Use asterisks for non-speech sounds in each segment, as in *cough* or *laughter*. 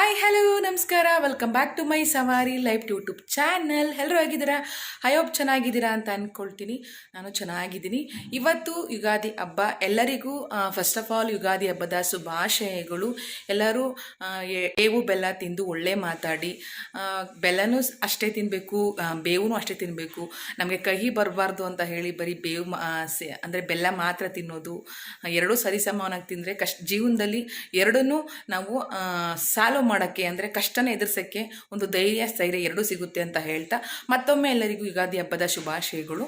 Hi hello ನಮಸ್ಕಾರ. Welcome back to my Savari live YouTube channel ಎಲ್ಲರೂ ಆಗಿದ್ದೀರಾ hope ಚೆನ್ನಾಗಿದ್ದೀರಾ ಅಂತ ಅಂದ್ಕೊಳ್ತೀನಿ ನಾನು ಚೆನ್ನಾಗಿದ್ದೀನಿ. ಇವತ್ತು ಯುಗಾದಿ ಹಬ್ಬ. ಎಲ್ಲರಿಗೂ ಫಸ್ಟ್ ಆಫ್ ಆಲ್ ಯುಗಾದಿ ಹಬ್ಬದ ಶುಭಾಶಯಗಳು. ಎಲ್ಲರೂ ಬೇವು ಬೆಲ್ಲ ತಿಂದು ಒಳ್ಳೆ ಮಾತಾಡಿ. ಬೆಲ್ಲನೂ ಅಷ್ಟೇ ತಿನ್ನಬೇಕು ಬೇವು ಅಷ್ಟೇ ತಿನ್ನಬೇಕು ನಮಗೆ ಕಹಿ ಬರಬಾರ್ದು ಅಂತ ಹೇಳಿ ಬರೀ ಬೇವು ಅಂದರೆ ಬೆಲ್ಲ ಮಾತ್ರ ತಿನ್ನೋದು. ಎರಡೂ ಸರಿಸಮನಾಗಿ ತಿಂದರೆ ಕಷ್ಟ ಜೀವನದಲ್ಲಿ ಎರಡನ್ನೂ ನಾವು ಸಾಲು ಮಾಡೋಕ್ಕೆ ಅಂದರೆ ಕಷ್ಟನ ಎದುರಿಸೋಕ್ಕೆ ಒಂದು ಧೈರ್ಯ, ಸ್ಥೈರ್ಯ ಎರಡೂ ಸಿಗುತ್ತೆ ಅಂತ ಹೇಳ್ತಾ ಮತ್ತೊಮ್ಮೆ ಎಲ್ಲರಿಗೂ ಯುಗಾದಿ ಹಬ್ಬದ ಶುಭಾಶಯಗಳು.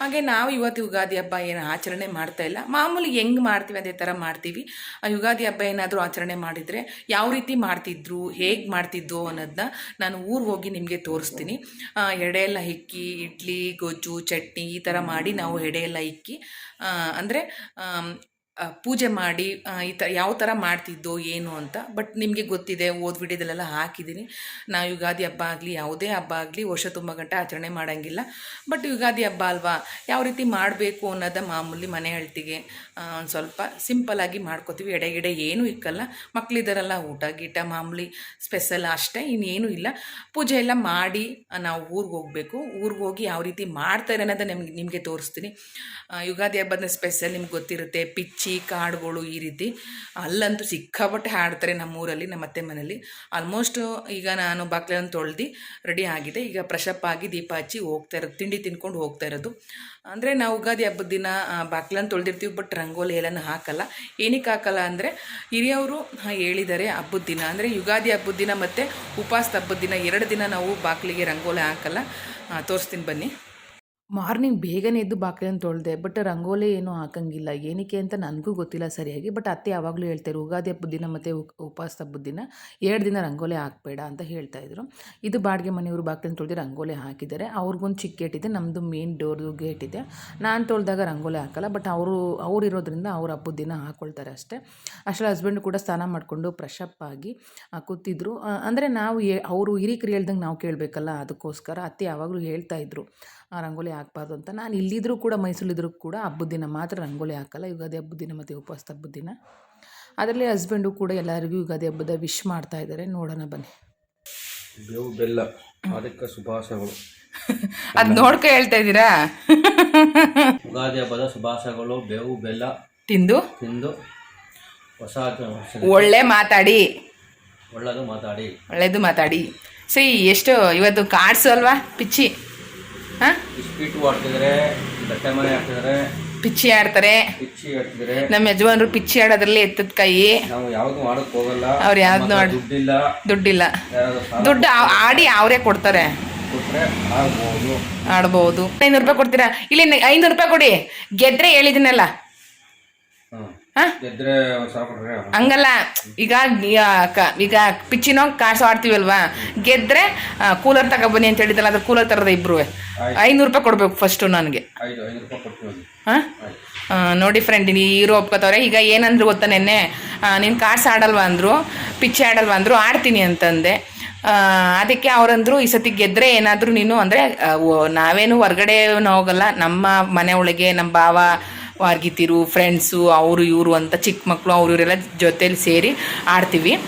ಹಾಗೆ ನಾವು ಇವತ್ತು ಯುಗಾದಿ ಹಬ್ಬ ಏನು ಆಚರಣೆ ಮಾಡ್ತಾ ಇಲ್ಲ. ಮಾಮೂಲಿ ಹೆಂಗೆ ಮಾಡ್ತೀವಿ ಅದೇ ಥರ ಮಾಡ್ತೀವಿ. ಆ ಯುಗಾದಿ ಹಬ್ಬ ಏನಾದರೂ ಆಚರಣೆ ಮಾಡಿದರೆ ಯಾವ ರೀತಿ ಮಾಡ್ತಿದ್ರು, ಹೇಗೆ ಮಾಡ್ತಿದ್ದು ಅನ್ನೋದನ್ನ ನಾನು ಊರು ಹೋಗಿ ನಿಮಗೆ ತೋರಿಸ್ತೀನಿ. ಎಡೆ ಎಲ್ಲ ಇಕ್ಕಿ ಇಡ್ಲಿ, ಗೊಜ್ಜು, ಚಟ್ನಿ ಈ ಥರ ಮಾಡಿ ನಾವು ಎಡೆ ಎಲ್ಲ ಇಕ್ಕಿ ಅಂದರೆ ಪೂಜೆ ಮಾಡಿ ಈ ಥರ ಯಾವ ಥರ ಮಾಡ್ತಿದ್ದೋ ಏನು ಅಂತ, ಬಟ್ ನಿಮಗೆ ಗೊತ್ತಿದೆ ಓದ್ ವಿಡಿಯೋದಲ್ಲೆಲ್ಲ ಹಾಕಿದ್ದೀನಿ. ನಾ ಯುಗಾದಿ ಹಬ್ಬ ಆಗಲಿ, ಯಾವುದೇ ಹಬ್ಬ ಆಗಲಿ, ವರ್ಷ ತುಂಬ ಗಂಟೆ ಆಚರಣೆ ಮಾಡೋಂಗಿಲ್ಲ. ಬಟ್ ಯುಗಾದಿ ಹಬ್ಬ ಅಲ್ವಾ, ಯಾವ ರೀತಿ ಮಾಡಬೇಕು ಅನ್ನೋದ ಮಾಮೂಲಿ ಮನೆ ಅಳ್ತಿಗೆ ಒಂದು ಸ್ವಲ್ಪ ಸಿಂಪಲಾಗಿ ಮಾಡ್ಕೋತೀವಿ. ಎಡೆಗಿಡೆ ಏನೂ ಇಕ್ಕಲ್ಲ. ಮಕ್ಕಳಿದ್ದಾರಲ್ಲ ಊಟ ಗೀಟ ಮಾಮೂಲಿ ಸ್ಪೆಷಲ್ ಅಷ್ಟೇ, ಇನ್ನೇನೂ ಇಲ್ಲ. ಪೂಜೆ ಎಲ್ಲ ಮಾಡಿ ನಾವು ಊರಿಗೆ ಹೋಗಬೇಕು. ಊರಿಗೆ ಹೋಗಿ ಯಾವ ರೀತಿ ಮಾಡ್ತಾರೆ ಅನ್ನೋದು ನಿಮ್ಗೆ, ನಿಮಗೆ ತೋರಿಸ್ತೀನಿ. ಯುಗಾದಿ ಹಬ್ಬದ ಸ್ಪೆಷಲ್ ನಿಮ್ಗೆ ಗೊತ್ತಿರುತ್ತೆ, ಪಿಚ್ಚಿ ಕಾಡುಗಳು ಈ ರೀತಿ ಅಲ್ಲಂತೂ ಸಿಕ್ಕಾಪಟ್ಟೆ ಹಾಡ್ತಾರೆ ನಮ್ಮೂರಲ್ಲಿ, ನಮ್ಮ ಅತ್ತೆ ಮನೆಯಲ್ಲಿ ಆಲ್ಮೋಸ್ಟ್ ಈಗ ನಾನು ಬಾಕ್ಲನ್ನು ತೊಳ್ದು ರೆಡಿ ಆಗಿದೆ. ಈಗ ಫ್ರೆಶಪ್ ಆಗಿ ದೀಪ ಹಚ್ಚಿ ಹೋಗ್ತಾ ಇರೋದು, ತಿಂಡಿ ತಿನ್ಕೊಂಡು ಹೋಗ್ತಾ ಇರೋದು. ಅಂದರೆ ನಾವು ಯುಗಾದಿ ಹಬ್ಬದ ದಿನ ಬಾಕ್ಲನ್ನು ತೊಳೆದಿರ್ತೀವಿ ಬಟ್ ರಂಗೋಲಿ ಎಲ್ಲನೂ ಹಾಕಲ್ಲ. ಏನಕ್ಕೆ ಹಾಕಲ್ಲ ಅಂದರೆ ಹಿರಿಯವರು ಹೇಳಿದ್ದಾರೆ ಹಬ್ಬದ ದಿನ. ಅಂದರೆ ಯುಗಾದಿ ಹಬ್ಬದ ದಿನ ಮತ್ತು ಉಪವಾಸದ ಹಬ್ಬದ ದಿನ. ಎರಡು ದಿನ ನಾವು ಬಾಕ್ಲಿಗೆ ರಂಗೋಲಿ ಹಾಕಲ್ಲ. ತೋರಿಸ್ತೀನಿ ಬನ್ನಿ. ಮಾರ್ನಿಂಗ್ ಬೇಗನೆ ಎದ್ದು ಬಾಗಿಲನ್ನು ತೊಳೆದೆ, ಬಟ್ ರಂಗೋಲಿ ಏನೂ ಹಾಕಂಗಿಲ್ಲ. ಏನಕ್ಕೆ ಅಂತ ನನಗೂ ಗೊತ್ತಿಲ್ಲ ಸರಿಯಾಗಿ, ಬಟ್ ಅತ್ತೆ ಯಾವಾಗಲೂ ಹೇಳ್ತಾರೆ ಯುಗಾದಿ ಹಬ್ಬದ ದಿನ ಮತ್ತು ಉಪವಾಸ ಹಬ್ಬದ ದಿನ ಎರಡು ದಿನ ರಂಗೋಲಿ ಹಾಕಬೇಡ ಅಂತ ಹೇಳ್ತಾ ಇದ್ರು. ಇದು ಬಾಡಿಗೆ ಮನೆಯವರು ಬಾಗಿಲನ್ನು ತೊಳೆದು ರಂಗೋಲಿ ಹಾಕಿದ್ದಾರೆ. ಅವ್ರಿಗೊಂದು ಚಿಕ್ಕ ಗೇಟ್ ಇದೆ ನಮ್ಮದು ಮೇನ್ ಡೋರ್ದು ಗೇಟ್ ಇದೆ. ನಾನು ತೊಳೆದಾಗ ರಂಗೋಲಿ ಹಾಕಲ್ಲ, ಬಟ್ ಅವರು, ಅವ್ರು ಇರೋದ್ರಿಂದ ಅವ್ರ ಹಬ್ಬದ ದಿನ ಹಾಕ್ಕೊಳ್ತಾರೆ ಅಷ್ಟೇ. ಅಷ್ಟರ ಹಸ್ಬೆಂಡ್ ಕೂಡ ಸ್ನಾನ ಮಾಡಿಕೊಂಡು ಪ್ರೆಶಪ್ ಆಗಿ ಕೂತಿದ್ರು. ಅಂದರೆ ನಾವು ಅವರು ಹಿರಿಕರು ಹೇಳ್ದಂಗೆ ನಾವು ಕೇಳಬೇಕಲ್ಲ, ಅದಕ್ಕೋಸ್ಕರ ಅತ್ತೆ ಯಾವಾಗಲೂ ಹೇಳ್ತಾ ಇದ್ರು. ರಂಗೋಲಿ ಹಾಕ್ಬಾರ್ದು ಅಂತ. ನಾನು ಇಲ್ಲಿದ್ದರೂ ಕೂಡ ಮೈಸೂರಿದ್ರೂ ಕೂಡ ಹಬ್ಬದ ದಿನ ಮಾತ್ರ ರಂಗೋಲಿ ಹಾಕಲ್ಲ. ಯುಗಾದಿ ಹಬ್ಬದ ದಿನ ಮತ್ತು ಉಪವಾಸ ಹಬ್ಬದ ದಿನ. ಅದರಲ್ಲಿ ಹಸ್ಬೆಂಡು ಕೂಡ ಎಲ್ಲರಿಗೂ ಯುಗಾದಿ ಹಬ್ಬದ ವಿಶ್ ಮಾಡ್ತಾ ಇದ್ದಾರೆ. ನೋಡೋಣ ಬನ್ನಿ. ಬೇವು ಬೆಲ್ಲ ಅದಕ್ಕೆ ಶುಭಾಶಯಗಳು. *laughs* ಅದು ನೋಡ್ಕ ಹೇಳ್ತಾ ಇದ್ದೀರಾ? ಯುಗಾದಿ ಹಬ್ಬದ ಶುಭಾಶಯಗಳು ಬೇವು ಬೆಲ್ಲ. ತಿಂದು? ತಿಂದು ಹೊಸ ಒಳ್ಳೆ ಮಾತಾಡಿ. ಒಳ್ಳೆದು ಮಾತಾಡಿ. ಒಳ್ಳೇದು ಮಾತಾಡಿ. ಸರಿ ಎಷ್ಟು ಇವತ್ತು ಕಾರ್ಡ್ಸ್ ಅಲ್ವಾ? ಪಿಚ್ಚಿ. ಹಾಂ? ಇಸ್ಪೀಟು ಆಡ್ತಿದ್ದಾರೆ ಬಟ್ಟೆ ಮನೆ ಆಡ್ತಿದ್ದಾರೆ ಪಿಚ್ಚಿ ಆಡ್ತಾರೆ. ಪಿಚ್ಚಿ ಆಡ್ತಿದ್ದಾರೆ ನಮ್ಮ ಯಜಮಾನ್ರು ಪಿಚ್ಚಿ ಆಡೋದ್ರಲ್ಲಿ ಎತ್ತದ ಕೈ. ನಾವು ಯಾವ್ದು ಮಾಡಕ್ ಹೋಗಲ್ಲ. ಅವ್ರು ಯಾವ್ದು ದುಡ್ಡಿಲ್ಲ. ದುಡ್ಡಿಲ್ಲ. ದುಡ್ಡು ಆಡಿ ಅವರೇ ಕೊಡ್ತಾರೆ. ಆಡ್ಬಹುದು ಆಡ್ಬೋದು. ಐನೂರು ರೂಪಾಯಿ ಕೊಡ್ತೀರಾ? ಇಲ್ಲಿ ಐನೂರು ರೂಪಾಯಿ ಕೊಡಿ. ಗೆದ್ರೆ ಹೇಳಿದಿನಲ್ಲ ಹ್ಮ್ ಹಾ ಗೆದ್ರೆ ಒಂದ್ ಸಾವಿರ ಕೊಟ್ರೆ ಹಂಗಲ್ಲ. ಈಗ ಈಗ ಪಿಚ್ಚಿನೋ ಕಾಸು ಆಡ್ತೀವಲ್ವಾ ಗೆದ್ರೆ ಕೂಲರ್ ತಗೊಬನ್ನಿ ಅಂತ ಹೇಳಿದಲ್ಲ ಅದ್ರ ಕೂಲರ್ ತರದ ಇಬ್ರು ಐನೂರು ರೂಪಾಯಿ ಕೊಡ್ಬೇಕು ಫಸ್ಟು ನನಗೆ. ನೋಡಿ ಫ್ರೆಂಡ್ ಹೀರೋ ಒಪ್ಕೋತವ್ರೆ. ಈಗ ಏನಂದ್ರು ಗೊತ್ತಾ ನೆನ್ನೆ? ನೀನು ಕಾರ್ಡ್ಸ್ ಆಡಲ್ವಾ ಅಂದರು ಪಿಚ್ಚಿ ಆಡಲ್ವಾ ಅಂದರು ಆಡ್ತೀನಿ ಅಂತಂದೆ. ಅದಕ್ಕೆ ಅವರಂದ್ರು ಈ ಸತಿ ಗೆದ್ರೆ ಏನಾದರೂ ನೀನು ಅಂದರೆ ನಾವೇನು ಹೊರ್ಗಡೆ ಹೋಗಲ್ಲ. ನಮ್ಮ ಮನೆ ಒಳಗೆ ನಮ್ಮ ಭಾವ ವಾರ್ಗಿತಿರು ಫ್ರೆಂಡ್ಸು ಅವರು, ಇವರು ಅಂತ ಚಿಕ್ಕ ಮಕ್ಕಳು ಅವ್ರು, ಇವರೆಲ್ಲ ಜೊತೇಲಿ ಸೇರಿ ಆಡ್ತೀವಿ.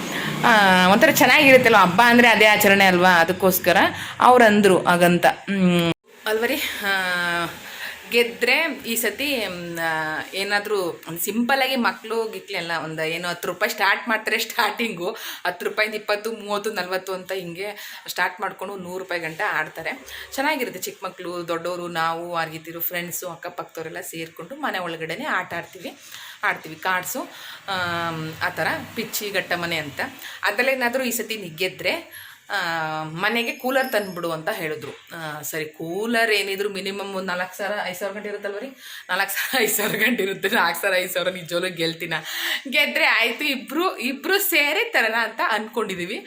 ಒಂಥರ ಚೆನ್ನಾಗಿರುತ್ತಲ್ವ? ಹಬ್ಬ ಅಂದರೆ ಅದೇ ಆಚರಣೆ ಅಲ್ವಾ? ಅದಕ್ಕೋಸ್ಕರ ಅವ್ರಂದ್ರು ಹಾಗಂತ. ಹ್ಮ್. ಅಲ್ವರಿ ಗೆದ್ದರೆ ಈ ಸತಿ ಏನಾದರೂ ಒಂದು ಸಿಂಪಲ್ಲಾಗಿ ಮಕ್ಕಳು ಗಿಕ್ಲೆಲ್ಲ ಒಂದು ಏನು ಹತ್ತು ರೂಪಾಯಿ ಸ್ಟಾರ್ಟ್ ಮಾಡ್ತಾರೆ ಸ್ಟಾರ್ಟಿಂಗು ಹತ್ತು ರೂಪಾಯಿಂದ ಇಪ್ಪತ್ತು, ಮೂವತ್ತು, ನಲ್ವತ್ತು ಅಂತ ಹಿಂಗೆ ಸ್ಟಾರ್ಟ್ ಮಾಡಿಕೊಂಡು ನೂರು ರೂಪಾಯಿ ಗಂಟೆ ಆಡ್ತಾರೆ. ಚೆನ್ನಾಗಿರುತ್ತೆ ಚಿಕ್ಕ ಮಕ್ಕಳು ದೊಡ್ಡವರು ನಾವು ಆರ್ಗಿತಿರು ಫ್ರೆಂಡ್ಸು ಅಕ್ಕಪಕ್ಕದವರೆಲ್ಲ ಸೇರಿಕೊಂಡು ಮನೆ ಒಳಗಡೆನೆ ಆಟ ಆಡ್ತೀವಿ. ಆಡ್ತೀವಿ ಕಾರ್ಡ್ಸು ಆ ಥರ ಪಿಚ್ಚಿ ಗಟ್ಟ ಮನೆ ಅಂತ. ಅದರಲ್ಲೇನಾದರೂ ಈ ಸತಿ ನಿಗ್ಗೆದ್ರೆ ಮನೆಗೆ ಕೂಲರ್ ತಂದ್ಬಿಡು ಅಂತ ಹೇಳಿದ್ರು. ಸರಿ ಕೂಲರ್ ಏನಿದ್ರು ಮಿನಿಮಮ್ ಒಂದು ನಾಲ್ಕು ಸಾವಿರ, ಐದು ಸಾವಿರ ಗಂಟೆ ಇರುತ್ತಲ್ವ ರೀ? ನಾಲ್ಕು ಸಾವಿರ, ಐದು ಸಾವಿರ ಗಂಟೆ ಇರುತ್ತೆ, ನಾಲ್ಕು ಸಾವಿರ, ಐದು ಸಾವಿರ ನಿಜವಲ್ಲೂ ಗೆಲ್ತೀನ. ಗೆದ್ದರೆ ಆಯಿತು ಇಬ್ಬರು ಇಬ್ಬರು ಸೇರಿ ತರೋಣ ಅಂತ ಅಂದ್ಕೊಂಡಿದ್ದೀವಿ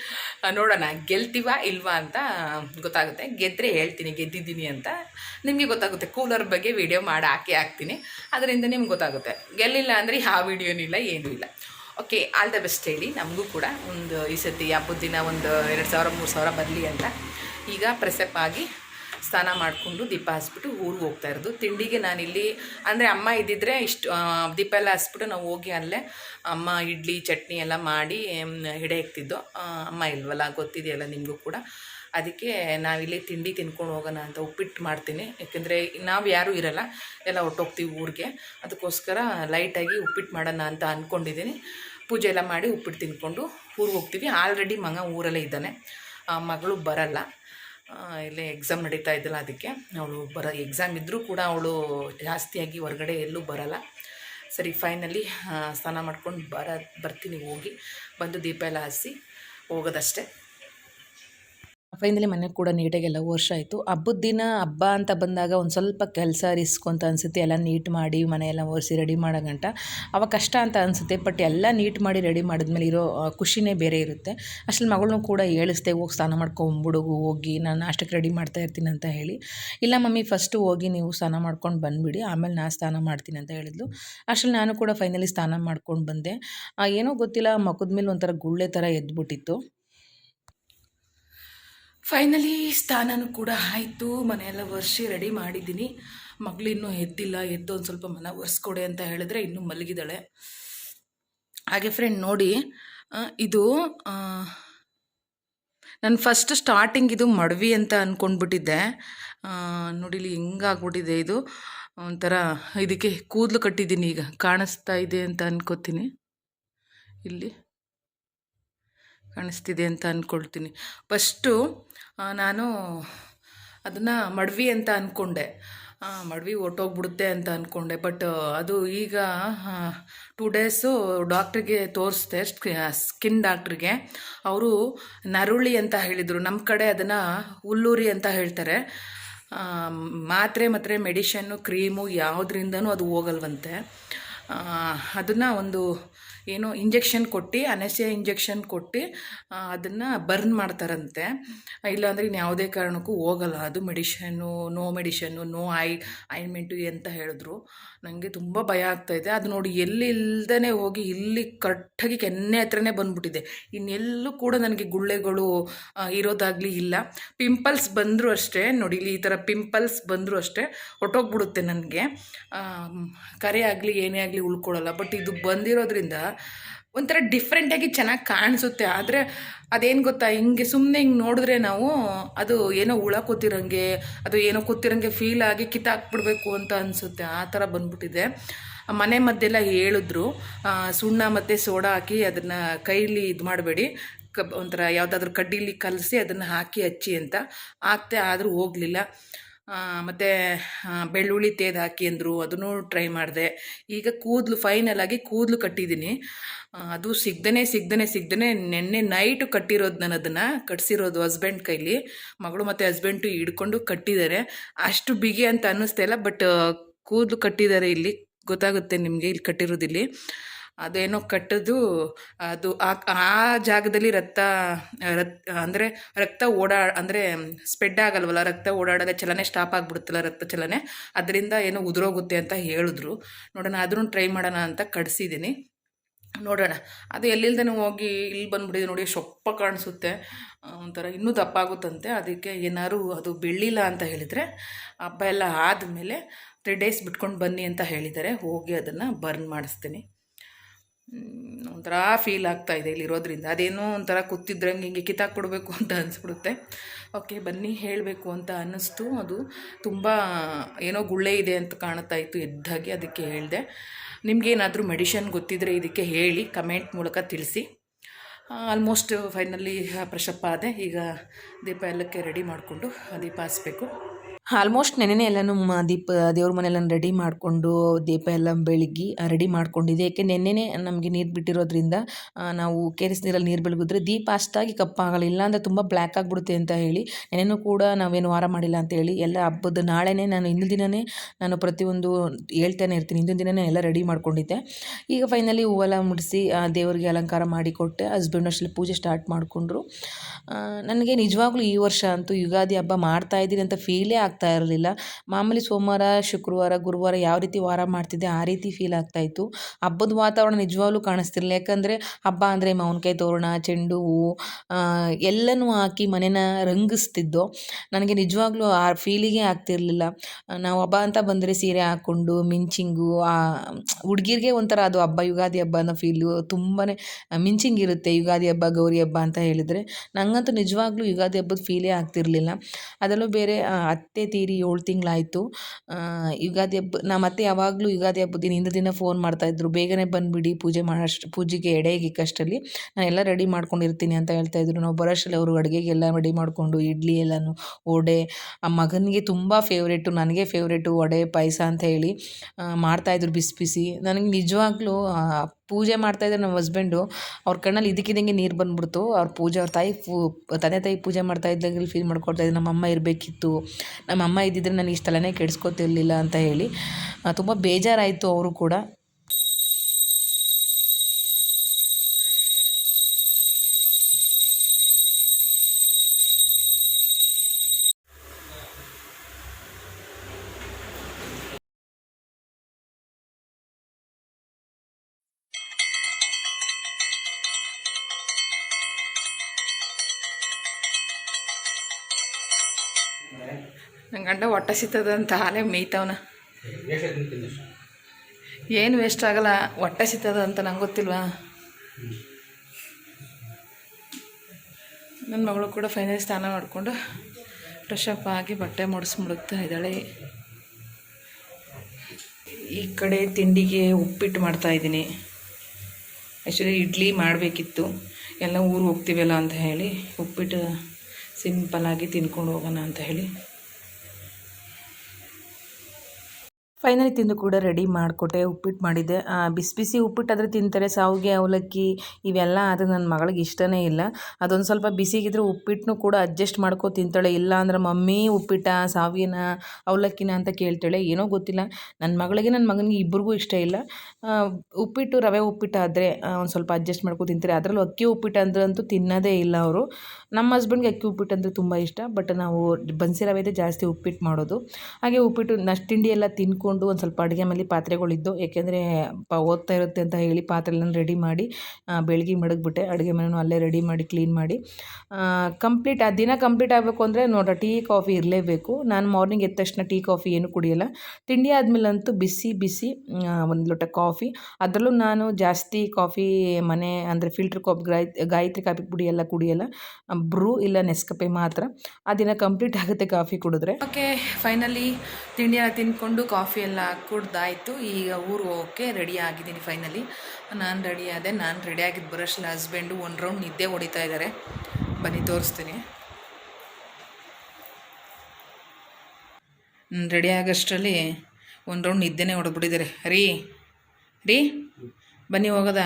ನೋಡೋಣ, ಗೆಲ್ತೀವ ಇಲ್ವಾ ಅಂತ ಗೊತ್ತಾಗುತ್ತೆ. ಗೆದ್ದರೆ ಹೇಳ್ತೀನಿ, ಗೆದ್ದಿದ್ದೀನಿ ಅಂತ ನಿಮಗೆ ಗೊತ್ತಾಗುತ್ತೆ. ಕೂಲರ್ ಬಗ್ಗೆ ವಿಡಿಯೋ ಮಾಡಿ ಹಾಕಿ ಹಾಕ್ತೀನಿ. ಅದರಿಂದ ನಿಮ್ಗೆ ಗೊತ್ತಾಗುತ್ತೆ. ಗೆಲ್ಲಿಲ್ಲ ಅಂದರೆ ಯಾವ ವಿಡಿಯೋನೂ ಇಲ್ಲ, ಏನೂ ಇಲ್ಲ. ಓಕೆ ಆಲ್ ದ ಬೆಸ್ಟ್ ಹೇಳಿ. ನಮಗೂ ಕೂಡ ಒಂದು ಈ ಸತಿ ಹಬ್ಬದ ದಿನ ಒಂದು ಎರಡು ಸಾವಿರ, ಮೂರು ಸಾವಿರ ಬರಲಿ ಅಂತ. ಈಗ ಪ್ರೆಸೆಪ್ ಆಗಿ ಸ್ನಾನ ಮಾಡಿಕೊಂಡು ದೀಪ ಹಚ್ಬಿಟ್ಟು ಊರಿಗೆ ಹೋಗ್ತಾ ಇರೋದು. ತಿಂಡಿಗೆ ನಾನಿಲ್ಲಿ, ಅಂದರೆ ಅಮ್ಮ ಇದ್ದಿದ್ರೆ ಇಷ್ಟು ದೀಪ ಎಲ್ಲ ಹಚ್ಬಿಟ್ಟು ನಾವು ಹೋಗಿ ಅಲ್ಲೇ ಅಮ್ಮ ಇಡ್ಲಿ, ಚಟ್ನಿ ಎಲ್ಲ ಮಾಡಿ ಹಿಡೆ ಇಕ್ತಿದ್ದೋ ಅಮ್ಮ ಇಲ್ವಲ್ಲ, ಗೊತ್ತಿದೆಯಲ್ಲ ನಿಮಗೂ ಕೂಡ. ಅದಕ್ಕೆ ನಾವಿಲ್ಲಿ ತಿಂಡಿ ತಿನ್ಕೊಂಡು ಹೋಗೋಣ ಅಂತ ಉಪ್ಪಿಟ್ಟು ಮಾಡ್ತೀನಿ. ಯಾಕೆಂದರೆ ನಾವು ಯಾರೂ ಇರಲ್ಲ, ಎಲ್ಲ ಹೊಟ್ಟೋಗ್ತೀವಿ ಊರಿಗೆ. ಅದಕ್ಕೋಸ್ಕರ ಲೈಟಾಗಿ ಉಪ್ಪಿಟ್ಟು ಮಾಡೋಣ ಅಂತ ಅಂದ್ಕೊಂಡಿದ್ದೀನಿ ಪೂಜೆ ಎಲ್ಲ ಮಾಡಿ ಉಪ್ಪಿಟ್ಟು ತಿನ್ಕೊಂಡು ಊರಿಗೆ ಹೋಗ್ತೀವಿ. ಆಲ್ರೆಡಿ ಮಗ ಊರಲ್ಲೇ ಇದ್ದಾನೆ. ಮಗಳು ಬರಲ್ಲ. ಇಲ್ಲೇ ಎಕ್ಸಾಮ್ ನಡೀತಾ ಇದ್ದಲ್ಲ ಅದಕ್ಕೆ. ಅವಳು ಬರ ಎಕ್ಸಾಮ್ ಇದ್ದರೂ ಕೂಡ ಅವಳು ಜಾಸ್ತಿಯಾಗಿ ಹೊರಗಡೆ ಎಲ್ಲೂ ಬರಲ್ಲ. ಸರಿ ಫೈನಲಿ ಸ್ನಾನ ಮಾಡ್ಕೊಂಡು ಬರ, ಬರ್ತೀನಿ ಹೋಗಿ. ಬಂದು ದೀಪ ಎಲ್ಲ ಹಚ್ಚಿ ಹೋಗೋದಷ್ಟೇ. ಫೈನಲಿ ಮನೆ ಕೂಡ ನೀಟಾಗಿ ಎಲ್ಲ ವರ್ಷ ಆಯಿತು. ಹಬ್ಬದ ದಿನ ಹಬ್ಬ ಅಂತ ಬಂದಾಗ ಒಂದು ಸ್ವಲ್ಪ ಕೆಲಸ, ರಿಸ್ಕ್ ಅಂತ ಅನಿಸುತ್ತೆ. ಎಲ್ಲ ನೀಟ್ ಮಾಡಿ ಮನೆಯೆಲ್ಲ ಒರೆಸಿ ರೆಡಿ ಮಾಡೋ ಗಂಟ. ಅವಾಗ ಕಷ್ಟ ಅಂತ ಅನಿಸುತ್ತೆ. ಬಟ್ ಎಲ್ಲ ನೀಟ್ ಮಾಡಿ ರೆಡಿ ಮಾಡಿದ್ಮೇಲೆ ಇರೋ ಖುಷಿನೇ ಬೇರೆ ಇರುತ್ತೆ. ಅಷ್ಟಲ್ಲಿ ಮಗಳನ್ನೂ ಕೂಡ ಹೇಳಿಸ್ದೆ ಹೋಗಿ ಸ್ನಾನ ಮಾಡ್ಕೊಂಬಿಡುಗು ಹೋಗಿ ನಾನು ಅಷ್ಟಕ್ಕೆ ರೆಡಿ ಮಾಡ್ತಾ ಇರ್ತೀನಿ ಅಂತ ಹೇಳಿ. ಇಲ್ಲ ಮಮ್ಮಿ ಫಸ್ಟು ಹೋಗಿ ನೀವು ಸ್ನಾನ ಮಾಡ್ಕೊಂಡು ಬಂದುಬಿಡಿ. ಆಮೇಲೆ ನಾನು ಸ್ನಾನ ಮಾಡ್ತೀನಿ ಅಂತ ಹೇಳಿದ್ಲು. ಅಷ್ಟರಲ್ಲಿ ನಾನು ಕೂಡ ಫೈನಲಿ ಸ್ನಾನ ಮಾಡ್ಕೊಂಡು ಬಂದೆ. ಏನೋ ಗೊತ್ತಿಲ್ಲ ಮುಖದ ಮೇಲೆ ಒಂಥರ ಗುಳ್ಳೆ ಥರ ಎದ್ಬಿಟ್ಟಿತ್ತು. ಫೈನಲಿ ಸ್ನಾನನೂ ಕೂಡ ಆಯಿತು. ಮನೆಯೆಲ್ಲ ಒರೆಸಿ ರೆಡಿ ಮಾಡಿದ್ದೀನಿ. ಮಗಳಿನ್ನೂ ಎದ್ದಿಲ್ಲ. ಎದ್ದು ಒಂದು ಸ್ವಲ್ಪ ಮನ ಒರೆಸ್ಕೊಡೆ ಅಂತ ಹೇಳಿದ್ರೆ ಇನ್ನೂ ಮಲಗಿದ್ದಾಳೆ. ಹಾಗೆ ಫ್ರೆಂಡ್ ನೋಡಿ ಇದು ನಾನು ಫಸ್ಟ್ ಸ್ಟಾರ್ಟಿಂಗ್ ಇದು ಮಡವಿ ಅಂತ ಅಂದ್ಕೊಂಡ್ಬಿಟ್ಟಿದ್ದೆ ನೋಡಿ ಇಲ್ಲಿ ಹಿಂಗಾಗ್ಬಿಟ್ಟಿದೆ ಇದು. ಒಂಥರ ಇದಕ್ಕೆ ಕೂದಲು ಕಟ್ಟಿದ್ದೀನಿ ಈಗ. ಕಾಣಿಸ್ತಾ ಇದೆ ಅಂತ ಅನ್ಕೋತೀನಿ. ಇಲ್ಲಿ. ಕಾಣಿಸ್ತಿದೆ ಅಂತ ಅಂದ್ಕೊಳ್ತೀನಿ ಫಸ್ಟು ನಾನು ಅದನ್ನು ಮಡ್ವಿ ಅಂತ ಅಂದ್ಕೊಂಡೆ ಮಡ್ವಿ ಹೊರ್ಟೋಗ್ಬಿಡುತ್ತೆ ಅಂತ ಅಂದ್ಕೊಂಡೆ ಬಟ್ ಅದು ಈಗ ಟೂ ಡೇಸು ಡಾಕ್ಟ್ರಿಗೆ ತೋರಿಸ್ದೆ ಸ್ಕಿನ್ ಡಾಕ್ಟ್ರಿಗೆ ಅವರು ನರುಳಿ ಅಂತ ಹೇಳಿದರು. ನಮ್ಮ ಕಡೆ ಅದನ್ನು ಹುಲ್ಲೂರಿ ಅಂತ ಹೇಳ್ತಾರೆ. ಮಾತ್ರೆ ಮಾತ್ರೆ ಮೆಡಿಷನ್ನು ಕ್ರೀಮು ಯಾವುದ್ರಿಂದನೂ ಅದು ಹೋಗಲ್ವಂತೆ. ಅದನ್ನು ಒಂದು ಏನೋ ಇಂಜೆಕ್ಷನ್ ಕೊಟ್ಟು, ಅನಸ್ಯ ಇಂಜೆಕ್ಷನ್ ಕೊಟ್ಟು ಅದನ್ನು ಬರ್ನ್ ಮಾಡ್ತಾರಂತೆ. ಇಲ್ಲಾಂದರೆ ಇನ್ನು ಯಾವುದೇ ಕಾರಣಕ್ಕೂ ಹೋಗಲ್ಲ. ಅದು medicine, no medicine, no I ointment ಅಂತ ಹೇಳಿದ್ರು. ನನಗೆ ತುಂಬ ಭಯ ಆಗ್ತಾಯಿದೆ ಅದು ನೋಡಿ ಎಲ್ಲಿ ಹೋಗಿ, ಇಲ್ಲಿ ಕರೆಕ್ಟಾಗಿ ಕೆನ್ನೆ ಹತ್ರನೇ ಬಂದ್ಬಿಟ್ಟಿದೆ. ಇನ್ನೆಲ್ಲೂ ಕೂಡ ನನಗೆ ಗುಳ್ಳೆಗಳು ಇರೋದಾಗಲಿ ಇಲ್ಲ. ಪಿಂಪಲ್ಸ್ ಬಂದರೂ ಅಷ್ಟೇ. ನೋಡಿ, ಇಲ್ಲಿ ಈ ಥರ ಪಿಂಪಲ್ಸ್ ಬಂದರೂ ಅಷ್ಟೇ. ಹೊಟ್ಟೋಗ್ಬಿಡುತ್ತೆ ನನಗೆ. ಕರೆ ಆಗಲಿ, ಏನೇ ಆಗಲಿ ಉಳ್ಕೊಳ್ಳಲ್ಲ. ಬಟ್ ಇದು ಬಂದಿರೋದ್ರಿಂದ ಒಂಥರ ಡಿಫ್ರೆಂಟಾಗಿ ಚೆನ್ನಾಗಿ ಕಾಣಿಸುತ್ತೆ. ಆದರೆ ಅದೇನು ಗೊತ್ತಾ, ಹಿಂಗೆ ಸುಮ್ಮನೆ ಹಿಂಗೆ ನೋಡಿದ್ರೆ ನಾವು ಅದು ಏನೋ ಹುಳ ಕೂತಿರಂಗೆ, ಅದು ಏನೋ ಕೂತಿರಂಗೆ ಫೀಲ್ ಆಗಿ ಕಿತ್ತಾಕ್ಬಿಡ್ಬೇಕು ಅಂತ ಅನಿಸುತ್ತೆ. ಆ ಥರ ಬಂದ್ಬಿಟ್ಟಿದೆ. ಮನೆ ಮದ್ದೆಲ್ಲ ಹೇಳಿದ್ರು. ಸುಣ್ಣ ಮತ್ತು ಸೋಡಾ ಹಾಕಿ ಅದನ್ನು ಕೈಲಿ ಇದು ಮಾಡಬೇಡಿ. ಕ, ಒಂಥರ ಯಾವುದಾದ್ರೂ ಕಡ್ಡಿಲಿ ಕಲಸಿ ಅದನ್ನು ಹಾಕಿ ಹಚ್ಚಿ ಅಂತ. ಆಗ್ತೇ ಆದರೂ ಹೋಗಲಿಲ್ಲ. ಮತ್ತು ಬೆಳ್ಳುಳ್ಳಿ ತೇದು ಹಾಕಿ ಅಂದರು, ಅದನ್ನು ಟ್ರೈ ಮಾಡಿದೆ. ಈಗ ಕೂದಲು ಫೈನಲ್ ಆಗಿ ಕೂದಲು ಕಟ್ಟಿದ್ದೀನಿ ಅದು ಸಿಗ್ದೇ ಸಿಗ್ದೇ ಸಿಗ್ದೇ ನೆನ್ನೆ ನೈಟು ಕಟ್ಟಿರೋದು ನಾನು ಅದನ್ನು, ಕಟ್ಸಿರೋದು ಹಸ್ಬೆಂಡ್ ಕೈಲಿ. ಮಗಳು ಮತ್ತು ಹಸ್ಬೆಂಡು ಹಿಡ್ಕೊಂಡು ಕಟ್ಟಿದ್ದಾರೆ ಅಷ್ಟು ಬಿಗಿ ಅಂತ ಅನ್ನಿಸ್ತಾ ಇಲ್ಲ ಬಟ್ ಕೂದಲು ಕಟ್ಟಿದ್ದಾರೆ ಇಲ್ಲಿ. ಗೊತ್ತಾಗುತ್ತೆ ನಿಮಗೆ ಇಲ್ಲಿ ಕಟ್ಟಿರೋದಿಲ್ಲಿ. ಅದೇನೋ ಕಟ್ಟದು, ಅದು ಆ ಆ ಜಾಗದಲ್ಲಿ ರಕ್ತ ರತ್ ಅಂದರೆ ರಕ್ತ ಓಡಾ, ಅಂದರೆ ಸ್ಪ್ರೆಡ್ ಆಗಲ್ವಲ್ಲ, ರಕ್ತ ಓಡಾಡೋದೇ ಚಲನೆ ಸ್ಟಾಪ್ ಆಗಿಬಿಡುತ್ತಲ್ಲ ರಕ್ತ ಚಲನೆ, ಅದರಿಂದ ಏನೋ ಉದುರೋಗುತ್ತೆ ಅಂತ ಹೇಳಿದ್ರು. ನೋಡೋಣ ಅದನ್ನು ಟ್ರೈ ಮಾಡೋಣ ಅಂತ ಕಟ್ಸಿದ್ದೀನಿ. ನೋಡೋಣ, ಅದು ಎಲ್ಲಿಲ್ದೇ ಹೋಗಿ ಇಲ್ಲಿ ಬಂದ್ಬಿಟ್ಟಿದೆ ನೋಡಿ ಸೊಪ್ಪ ಕಾಣಿಸುತ್ತೆ. ಒಂಥರ ಇನ್ನೂ ದಪ್ಪ ಆಗುತ್ತಂತೆ ಅದಕ್ಕೆ ಏನಾದ್ರು ಅದು ಬೆಳ್ಳಿಲ್ಲ ಅಂತ ಹೇಳಿದರೆ, ಹಬ್ಬ ಎಲ್ಲ ಆದಮೇಲೆ ತ್ರೀ ಡೇಸ್ ಬಿಟ್ಕೊಂಡು ಬನ್ನಿ ಅಂತ ಹೇಳಿದ್ದಾರೆ, ಹೋಗಿ ಅದನ್ನು ಬರ್ನ್ ಮಾಡಿಸ್ತೀನಿ. ಒಂಥರ ಫೀಲ್ ಆಗ್ತಾ ಇದೆ ಇಲ್ಲಿರೋದ್ರಿಂದ. ಅದೇನೋ ಒಂಥರ ಕೂತಿದ್ರಂಗೆ ಹಿಂಗೆ ಕಿತ್ತಾಕ್ಬಿಡ್ಬೇಕು ಅಂತ ಅನಿಸ್ಬಿಡುತ್ತೆ. ಓಕೆ ಬನ್ನಿ ಹೇಳಬೇಕು ಅಂತ ಅನ್ನಿಸ್ತು. ಅದು ತುಂಬ ಏನೋ ಗುಳ್ಳೆ ಇದೆ ಅಂತ ಕಾಣ್ತಾ ಇತ್ತು, ಎದ್ದಾಗಿ ಅದಕ್ಕೆ ಹೇಳಿದೆ. ನಿಮಗೇನಾದರೂ ಮೆಡಿಷನ್ ಗೊತ್ತಿದ್ದರೆ ಇದಕ್ಕೆ ಹೇಳಿ ಕಮೆಂಟ್ ಮೂಲಕ ತಿಳಿಸಿ. ಆಲ್ಮೋಸ್ಟ್ ಫೈನಲಿ ಫ್ರೆಶಪ್ ಆದೆ. ಈಗ ದೀಪ ಎಲ್ಲಕ್ಕೆ ರೆಡಿ ಮಾಡಿಕೊಂಡು ದೀಪ ಹಚ್ಬೇಕು ಆಲ್ಮೋಸ್ಟ್ ನೆನೆನೆ ಎಲ್ಲನೂ ದೀಪ, ದೇವ್ರ ಮನೆಯೆಲ್ಲ ರೆಡಿ ಮಾಡಿಕೊಂಡು, ದೀಪ ಎಲ್ಲ ಬೆಳಗಿ ರೆಡಿ ಮಾಡ್ಕೊಂಡಿದ್ದೆ. ಯಾಕೆ ನೆನ್ನೆನೇ ನಮಗೆ ನೀರು ಬಿಟ್ಟಿರೋದ್ರಿಂದ ನಾವು ಕೆರೆಸ್ ನೀರಲ್ಲಿ ನೀರು ಬೆಳಗಿದ್ರೆ ದೀಪ ಅಷ್ಟಾಗಿ ಕಪ್ಪಾಗಲ್ಲ. ಇಲ್ಲಾಂದರೆ ತುಂಬ ಬ್ಲ್ಯಾಕ್ ಆಗಿಬಿಡುತ್ತೆ ಅಂತ ಹೇಳಿ, ನೆನೆನೂ ಕೂಡ ನಾವೇನು ವಾರ ಮಾಡಿಲ್ಲ ಅಂತ ಹೇಳಿ, ಎಲ್ಲ ಹಬ್ಬದ ನಾಳೆನೇ ನಾನು ಹಿಂದಿನ ದಿನವೇ ನಾನು ಪ್ರತಿಯೊಂದು ಹೇಳ್ತಾನೆ ಇರ್ತೀನಿ. ಇಂದಿನ ದಿನನೇ ಎಲ್ಲ ರೆಡಿ ಮಾಡ್ಕೊಂಡಿದ್ದೆ. ಈಗ ಫೈನಲಿ ಹೂವೆಲ್ಲ ಮುಡಿಸಿ ದೇವರಿಗೆ ಅಲಂಕಾರ ಮಾಡಿಕೊಟ್ಟೆ ಹಸ್ಬೆಂಡ್ ಅಷ್ಟಲ್ಲಿ ಪೂಜೆ ಸ್ಟಾರ್ಟ್ ಮಾಡಿಕೊಂಡ್ರು. ನನಗೆ ನಿಜವಾಗ್ಲೂ ಈ ವರ್ಷ ಅಂತೂ ಯುಗಾದಿ ಹಬ್ಬ ಮಾಡ್ತಾ ಇದ್ದೀನಿ ಅಂತ ಫೀಲೇ ಆಗ್ತಾ ಇರಲಿಲ್ಲ. ಮಾಮೂಲಿ ಸೋಮವಾರ ಶುಕ್ರವಾರ ಗುರುವಾರ ಯಾವ ರೀತಿ ವಾರ ಮಾಡ್ತಿದ್ದೆ ಆ ರೀತಿ ಫೀಲ್ ಆಗ್ತಾಯಿತ್ತು ಹಬ್ಬದ ವಾತಾವರಣ ನಿಜವಾಗ್ಲೂ ಕಾಣಿಸ್ತಿರಲಿಲ್ಲ. ಯಾಕಂದರೆ ಹಬ್ಬ ಅಂದರೆ ಮಾವಿನಕಾಯಿ ತೋರಣ ಚೆಂಡು ಹೂವು ಎಲ್ಲನೂ ಹಾಕಿ ಮನೆನ ರಂಗಿಸ್ತಿದ್ದೋ ನನಗೆ ನಿಜವಾಗ್ಲೂ ಆ ಫೀಲಿಗೆ ಆಗ್ತಿರಲಿಲ್ಲ. ನಾವು ಹಬ್ಬ ಅಂತ ಬಂದರೆ ಸೀರೆ ಹಾಕ್ಕೊಂಡು ಮಿಂಚಿಂಗು ಹುಡುಗಿರಿಗೆ ಒಂಥರ ಅದು ಹಬ್ಬ ಯುಗಾದಿ ಹಬ್ಬ ಅನ್ನೋ ಫೀಲು ತುಂಬಾ ಮಿಂಚಿಂಗ್ ಇರುತ್ತೆ. ಯುಗಾದಿ ಹಬ್ಬ ಗೌರಿ ಹಬ್ಬ ಅಂತ ಹೇಳಿದರೆ. ನನಗಂತೂ ನಿಜವಾಗ್ಲೂ ಯುಗಾದಿ ಹಬ್ಬದ ಫೀಲೇ ಆಗ್ತಿರಲಿಲ್ಲ. ಅದರಲ್ಲೂ ಬೇರೆ ಆ, ಅತ್ತೆ ತೀರಿ ಏಳು ತಿಂಗಳಾಯಿತು. ಯುಗಾದಿ ಹಬ್ಬ ನಮ್ಮ ಅತ್ತೆ ಯಾವಾಗಲೂ ಯುಗಾದಿ ಹಬ್ಬದ ಹಿಂದಿನ ದಿನ ಫೋನ್ ಮಾಡ್ತಾಯಿದ್ರು ಬೇಗನೆ ಬಂದುಬಿಡಿ, ಪೂಜೆ ಮಾಡೋಷ್ಟು, ಪೂಜೆಗೆ ಎಡೆ ಕಷ್ಟಲ್ಲಿ. ನಾನು ಎಲ್ಲ ರೆಡಿ ಮಾಡ್ಕೊಂಡಿರ್ತೀನಿ ಅಂತ ಹೇಳ್ತಾಯಿದ್ರು ನಾವು ಬರೋಷ್ಟರಲ್ಲಿ ಅವರು ಅಡುಗೆಗೆಲ್ಲ ರೆಡಿ ಮಾಡಿಕೊಂಡು, ಇಡ್ಲಿ ಎಲ್ಲನೂ, ವಡೆ, ಆ ಮಗನಿಗೆ ತುಂಬ ಫೇವ್ರೇಟು ನನಗೆ ಫೇವ್ರೇಟು ವಡೆ, ಪಾಯಸ ಅಂತ ಹೇಳಿ ಮಾಡ್ತಾಯಿದ್ರು ಬಿಸಿ ಬಿಸಿ. ನನಗೆ ನಿಜವಾಗ್ಲೂ ಪೂಜೆ ಮಾಡ್ತಾಯಿದ್ರೆ ನಮ್ಮ ಹಸ್ಬೆಂಡು ಅವ್ರ ಕಣ್ಣಲ್ಲಿ ಇದಕ್ಕಿದ್ದಂಗೆ ನೀರು ಬಂದುಬಿಡ್ತು. ಅವ್ರ ಪೂಜೆ, ಅವ್ರ ತಾಯಿ ಪೂ ತಂದೆ ತಾಯಿ ಪೂಜೆ ಮಾಡ್ತಾ ಇದ್ದಾಗ ಫೀಲ್ ಮಾಡ್ಕೊಳ್ತಾ ಇದ್ದೆ ನಮ್ಮ ಅಮ್ಮ ಇರಬೇಕಿತ್ತು. ನಮ್ಮ ಅಮ್ಮ ಇದ್ದಿದ್ರೆ ನನಗೆ ಇಷ್ಟು ತಲೆನೇ ಕೆಡಿಸ್ಕೊತಿರ್ಲಿಲ್ಲ ಅಂತ ಹೇಳಿ ತುಂಬ ಬೇಜಾರಾಯಿತು ಅವರು ಕೂಡ. ಹೊಟ್ಟೆ ಸಿಗ್ತದಂತ ಹಾಲೆ ಮೇಯ್ತವನ. ಏನು ವೇಸ್ಟ್ ಆಗಲ್ಲ ಹೊಟ್ಟೆ ಸಿಗ್ತದ ಅಂತ ನಂಗೆ ಗೊತ್ತಿಲ್ವಾ? ನನ್ನ ಮಗಳು ಕೂಡ ಫೈನಲ್ ಸ್ನಾನ ಮಾಡಿಕೊಂಡು ಫ್ರೆಶ್ ಅಪ್ ಆಗಿ ಬಟ್ಟೆ ಮುಡಿಸ್ಬಿಡುತ್ತಾ ಇದ್ದಾಳೆ. ಈ ಕಡೆ ತಿಂಡಿಗೆ ಉಪ್ಪಿಟ್ಟು ಮಾಡ್ತಾಯಿದ್ದೀನಿ ಆ್ಯಕ್ಚುಲಿ ಇಡ್ಲಿ ಮಾಡಬೇಕಿತ್ತು. ಎಲ್ಲ ಊರು ಹೋಗ್ತೀವಲ್ಲ ಅಂತ ಹೇಳಿ ಉಪ್ಪಿಟ್ಟು ಸಿಂಪಲ್ಲಾಗಿ ತಿನ್ಕೊಂಡು ಹೋಗೋಣ ಅಂತ ಹೇಳಿ. ಫೈನಲಿ ತಿಂದು ಕೂಡ ರೆಡಿ ಮಾಡಿಕೊಟ್ಟೆ, ಉಪ್ಪಿಟ್ಟು ಮಾಡಿದ್ದೆ. ಬಿಸಿ ಬಿಸಿ ಉಪ್ಪಿಟ್ಟು ಆದರೆ ತಿಂತಾರೆ, ಸಾವಿಗೆ, ಅವಲಕ್ಕಿ ಇವೆಲ್ಲ ಆದರೆ ನನ್ನ ಮಗಳಿಗೆ ಇಷ್ಟನೇ ಇಲ್ಲ. ಅದೊಂದು ಸ್ವಲ್ಪ ಬಿಸಿಗಿದ್ರೆ ಉಪ್ಪಿಟ್ಟನ್ನು ಕೂಡ ಅಡ್ಜಸ್ಟ್ ಮಾಡ್ಕೊ ತಿಂತಾಳೆ. ಇಲ್ಲ ಅಂದ್ರೆ ಮಮ್ಮಿ ಉಪ್ಪಿಟ್ಟ, ಸಾವಿಗೆನ, ಅವಲಕ್ಕಿನ ಅಂತ ಕೇಳ್ತಾಳೆ. ಏನೋ ಗೊತ್ತಿಲ್ಲ. ನನ್ನ ಮಗಳಿಗೆ ನನ್ನ ಮಗನಿಗೆ ಇಬ್ಬರಿಗೂ ಇಷ್ಟ ಇಲ್ಲ. ಉಪ್ಪಿಟ್ಟು, ರವೆ ಉಪ್ಪಿಟ್ಟು ಆದರೆ ಒಂದು ಸ್ವಲ್ಪ ಅಡ್ಜಸ್ಟ್ ಮಾಡ್ಕೊ ತಿಂತಾರೆ. ಅದರಲ್ಲೂ ಅಕ್ಕಿ ಉಪ್ಪಿಟ್ಟು ಅಂದ್ರಂತೂ ತಿನ್ನೋದೇ ಇಲ್ಲ ಅವರು. ನಮ್ಮ ಹಸ್ಬೆಂಡ್ಗೆ ಅಕ್ಕಿ ಉಪ್ಪಿಟ್ಟು ಅಂದರೆ ತುಂಬ ಇಷ್ಟ. ಬಟ್ ನಾವು ಬನ್ಸಿ ರವೆದೇ ಜಾಸ್ತಿ ಉಪ್ಪಿಟ್ಟು ಮಾಡೋದು. ಹಾಗೆ ಉಪ್ಪಿಟ್ಟು ನಷ್ಟು ತಿಂಡಿ ಎಲ್ಲ ತಿನ್ಕೊಂಡು ಒಂದು ಸ್ವಲ್ಪ ಅಡುಗೆ ಮನೇಲಿ ಪಾತ್ರೆಗಳಿದ್ದು, ಏಕೆಂದರೆ ಪ ಓದ್ತಾ ಇರುತ್ತೆ ಅಂತ ಹೇಳಿ ಪಾತ್ರೆಗಳನ್ನ ರೆಡಿ ಮಾಡಿ ಬೆಳಗ್ಗೆ ಮಡಗಿಬಿಟ್ಟೆ. ಅಡುಗೆ ಮನೆಯೂ ಅಲ್ಲೇ ರೆಡಿ ಮಾಡಿ ಕ್ಲೀನ್ ಮಾಡಿ. ಕಂಪ್ಲೀಟ್ ಆ ದಿನ ಕಂಪ್ಲೀಟ್ ಆಗಬೇಕು ಅಂದರೆ ನೋಡ್ರಿ ಟೀ ಕಾಫಿ ಇರಲೇಬೇಕು. ನಾನು ಮಾರ್ನಿಂಗ್ ಎದ್ದ ತಕ್ಷಣ ಟೀ ಕಾಫಿ ಏನು ಕುಡಿಯಲ್ಲ. ತಿಂಡಿ ಆದಮೇಲಂತೂ ಬಿಸಿ ಬಿಸಿ ಒಂದು ಲೋಟ ಕಾಫಿ ಅದರಲ್ಲೂ ನಾನು ಜಾಸ್ತಿ ಕಾಫಿ ಮನೆ, ಅಂದರೆ ಫಿಲ್ಟರ್ ಕಾಫಿ ಗಾಯ ಗಾಯತ್ರಿ ಕಾಫಿ ಪುಡಿ ಎಲ್ಲ ಕುಡಿಯಲ್ಲ. ಬ್ರೂ ಇಲ್ಲ ನೆಸ್ಕಪೆ ಮಾತ್ರ. ಆ ದಿನ ಕಂಪ್ಲೀಟ್ ಆಗುತ್ತೆ ಕಾಫಿ ಕುಡಿದ್ರೆ. ಓಕೆ ಫೈನಲಿ ತಿಂಡಿ ತಿನ್ಕೊಂಡು ಕಾಫಿ ಎಲ್ಲ ಕುಡ್ದಾಯಿತು. ಈಗ ಊರು ಹೋಗೋಕ್ಕೆ ರೆಡಿ ಆಗಿದ್ದೀನಿ ಫೈನಲಿ ನಾನು ರೆಡಿ ಆದೆ, ನಾನು ರೆಡಿ ಆಗಿದ್ದು ಬರೋಷ್ಟು ಹಸ್ಬೆಂಡು ಒನ್ ರೌಂಡ್ ನಿದ್ದೆ ಹೊಡಿತಾ ಇದ್ದಾರೆ ಬನ್ನಿ, ತೋರಿಸ್ತೀನಿ. ರೆಡಿ ಆಗೋಷ್ಟರಲ್ಲಿ ಒಂದು ರೌಂಡ್ ನಿದ್ದೆನೇ ಹೊಡೆದ್ಬಿಟ್ಟಿದ್ದಾರೆ ರೀ ರೀ, ಬನ್ನಿ ಹೋಗೋದಾ?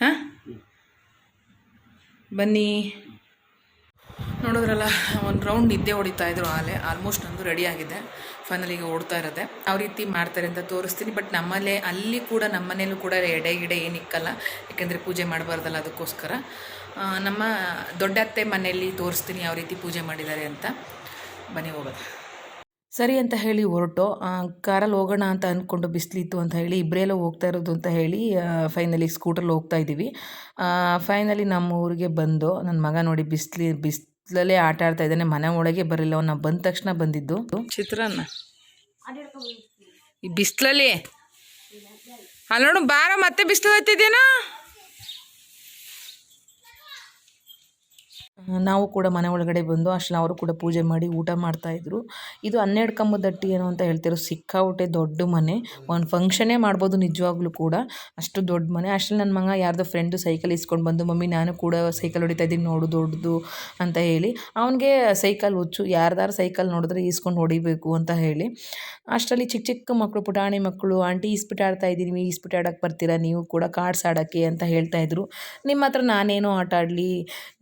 ಹಾಂ? ಬನ್ನಿ. ನೋಡಿದ್ರಲ್ಲ, ಒಂದು ರೌಂಡ್ ನಿದ್ದೆ ಹೊಡಿತಾ ಇದ್ರು ಆಲೆ ಆಲ್ಮೋಸ್ಟ್ ನಂದು ರೆಡಿ ಆಗಿದೆ. ಫೈನಲ್ ಈಗ ಓಡ್ತಾ ಇರೋದೆ ಯಾವ ರೀತಿ ಮಾಡ್ತಾರೆ ಅಂತ ತೋರಿಸ್ತೀನಿ ಬಟ್ ನಮ್ಮಲ್ಲೇ, ಅಲ್ಲಿ ಕೂಡ ನಮ್ಮನೇಲೂ ಕೂಡ ಎಡೆ ಗಿಡೆ ಏನು ಇಕ್ಕಲ್ಲ. ಯಾಕೆಂದರೆ ಪೂಜೆ ಮಾಡಬಾರ್ದಲ್ಲ ಅದಕ್ಕೋಸ್ಕರ. ನಮ್ಮ ದೊಡ್ಡ ಅತ್ತೆ ಮನೆಯಲ್ಲಿ ತೋರಿಸ್ತೀನಿ ಯಾವ ರೀತಿ ಪೂಜೆ ಮಾಡಿದ್ದಾರೆ ಅಂತ. ಬನ್ನಿ ಹೋಗೋದು ಸರಿ ಅಂತ ಹೇಳಿ ಹೊರಟು. ಕಾರಲ್ಲಿ ಹೋಗೋಣ ಅಂತ ಅಂದ್ಕೊಂಡು ಬಿಸಿಲಿತ್ತು ಅಂತ ಹೇಳಿ ಇಬ್ಬರೆಲ್ಲ ಹೋಗ್ತಾ ಇರೋದು ಅಂತ ಹೇಳಿ ಫೈನಲಿ ಸ್ಕೂಟರ್ಲ್ಲಿ ಹೋಗ್ತಾ ಇದ್ದೀವಿ. ಫೈನಲಿ ನಮ್ಮ ಊರಿಗೆ ಬಂದು ನನ್ನ ಮಗ ನೋಡಿ ಬಿಸಿಲಿ ಬಿಸಿಲಲ್ಲೇ ಆಟ ಆಡ್ತಾ ಇದ್ದಾನೆ. ಮನೆ ಒಳಗೆ ಬರಲಿಲ್ಲ. ಅವನ ಬಂದ ತಕ್ಷಣ ಬಂದಿದ್ದು. ಚಿತ್ರಾನ್ನ. ಈ ಬಿಸ್ಲಲ್ಲಿ. ಅಲ್ಲೋಣ ನೋಡು, ಬಾರ ಮತ್ತೆ ಬಿಸಿಲು ಹತ್ತಿದ್ದೇನಾ ನಾವು ಕೂಡ ಮನೆ ಒಳಗಡೆ ಬಂದು ಅಷ್ಟರಲ್ಲಿ ಅವರು ಕೂಡ ಪೂಜೆ ಮಾಡಿ ಊಟ ಮಾಡ್ತಾಯಿದ್ರು ಇದು ಹನ್ನೆರಡು ಕಂಬದಟ್ಟಿ ಏನು ಅಂತ ಹೇಳ್ತಿರೋ ಸಿಕ್ಕಾಪಟ್ಟೆ ದೊಡ್ಡ ಮನೆ. ಒಂದು ಫಂಕ್ಷನೇ ಮಾಡ್ಬೋದು ನಿಜವಾಗ್ಲೂ ಕೂಡ. ಅಷ್ಟು ದೊಡ್ಡ ಮನೆ. ಅಷ್ಟರಲ್ಲಿ ನನ್ನ ಮಗ ಯಾರ್ದೋ ಫ್ರೆಂಡು ಸೈಕಲ್ ಇಸ್ಕೊಂಡು ಬಂದು, ಮಮ್ಮಿ, ನಾನು ಕೂಡ ಸೈಕಲ್ ಹೊಡಿತಾ ಇದ್ದೀನಿ, ನೋಡು ದೊಡ್ಡದು ಅಂತ ಹೇಳಿ ಅವನಿಗೆ ಸೈಕಲ್ ಹುಚ್ಚು. ಯಾರ್ದಾರು ಸೈಕಲ್ ನೋಡಿದ್ರೆ ಈಸ್ಕೊಂಡು ಹೊಡಿಬೇಕು ಅಂತ ಹೇಳಿ. ಅಷ್ಟರಲ್ಲಿ ಚಿಕ್ಕ ಚಿಕ್ಕ ಮಕ್ಕಳು ಪುಟಾಣಿ ಮಕ್ಕಳು ಆಂಟಿ ಈಸ್ಪಿಟ್ ಆಡ್ತಾ ಇದ್ದೀನಿ ಈಸ್ಪಿಟ್ ಆಡೋಕ್ಕೆ ಬರ್ತೀರಾ? ನೀವು ಕೂಡ ಕಾರ್ಡ್ಸ್ ಆಡೋಕ್ಕೆ ಅಂತ ಹೇಳ್ತಾ ಇದ್ರು. ನಿಮ್ಮ ಹತ್ರ ನಾನೇನೋ ಆಟ ಆಡಲಿ,